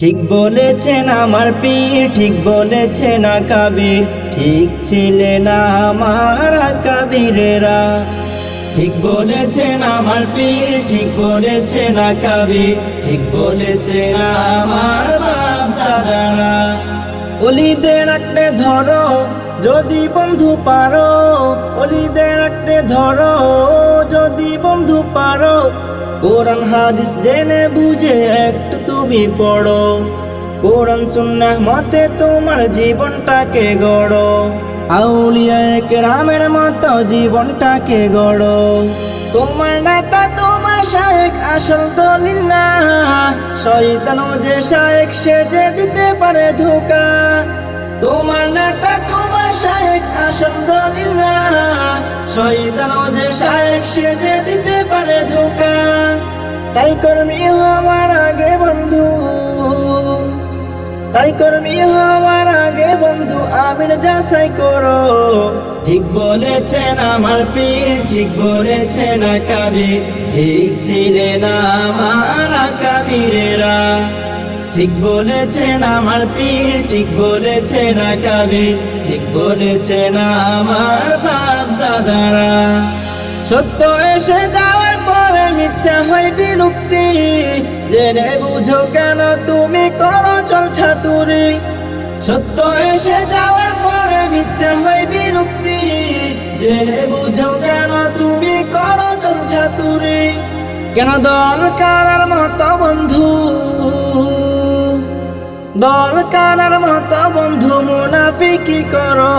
ঠিক বলেছেন আমার পীর, ঠিক বলেছেন কাবির ঠিক ছিলেন আমার কাবিরেরা ঠিক বলেছেন আমার পীর, ঠিক বলেছেন কাবির ঠিক বলেছেন আমার বাপ দাদারা অলিদের আঁকড়ে ধরো, যদি বন্ধু পারো, অলিদের আঁকড়ে ধরো, যদি বন্ধু পারো কোরআন হাদিস জেনে বুঝে একটু তুমি পড়ো। কোরআন সুন্নাহ মতে তোমার জীবনটাকে গড়ো। আউলিয়া রামের মতো জীবনটাকে গড়ো। তোমার নেতা, তোমার শায়েক আসল দলিল না। শয়তানও যে শায়েক সে যে দিতে পারে ধোকা। তোমার নেতা, তোমার শায়েক আসল দলিল না। শয়তানও যে শায়েক, সে দিতে পারে ধোকা। তাই কর্মী হওয়ার আগে বন্ধু। তাই কর্মী হওয়ার আগে বন্ধু আমির যাচাই করো। ঠিক বলেছেন আমার পীর, ঠিক বলেছেন কাবির ঠিক ছিলেন আমার কাবিরেরা ঠিক বলেছেন আমার পীর, ঠিক বলেছেন কাবির, ঠিক বলেছেন আমার বাপ দাদারা। সত্য এসে যাওয়ার পরে মিথ্যা হয় বিলুপ্তি। জেনে বুঝো কেন তুমি করো চল ছাতুরি। সত্য এসে যাওয়ার পরে মিথ্যা হয় বিলুপ্তি। জেনে বুঝো কেন তুমি করো চল ছাতুরি। কেন দরকার মতো বন্ধু? দরকার মতো বন্ধু মুনাফিকি করো।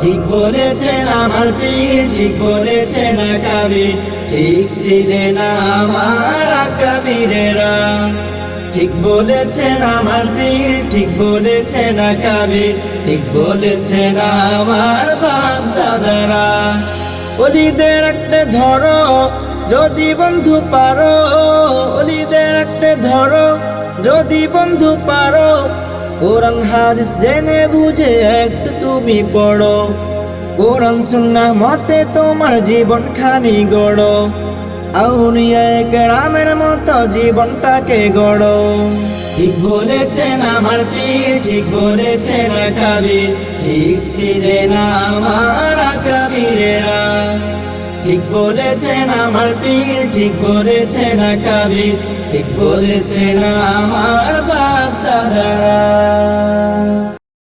ঠিক বলেছেন আমার পীর, ঠিক বলেছে না কাবির। ঠিক ছিলেন আমার কাবিরেরা। ঠিক বলেছেন আমার পীর, ঠিক বলেছেন কাবির। ঠিক বলেছেন আমার বাপ দাদারা অলিদের একটা ধরো, যদি বন্ধু পারো, অলিদের একটা ধরো যদি বন্ধু পারো, কোরআন, হাদিস জেনে বুঝে একটু তুমি পড়ো। কোরআন, সুন্নাহ মতে তোমার জীবন খানি গড়ো। আউরিয়া রামের মতো জীবনটাকে গড়ো। ঠিক বলেছেন আমার পীর, ঠিক বলেছেন কাবির ঠিক ছিলেন আমার কাবিরেরা ঠিক বলেছেন আমার পীর ঠিক বলেছেন কাবির ঠিক বলেছেন আমার বাপ দাদারা।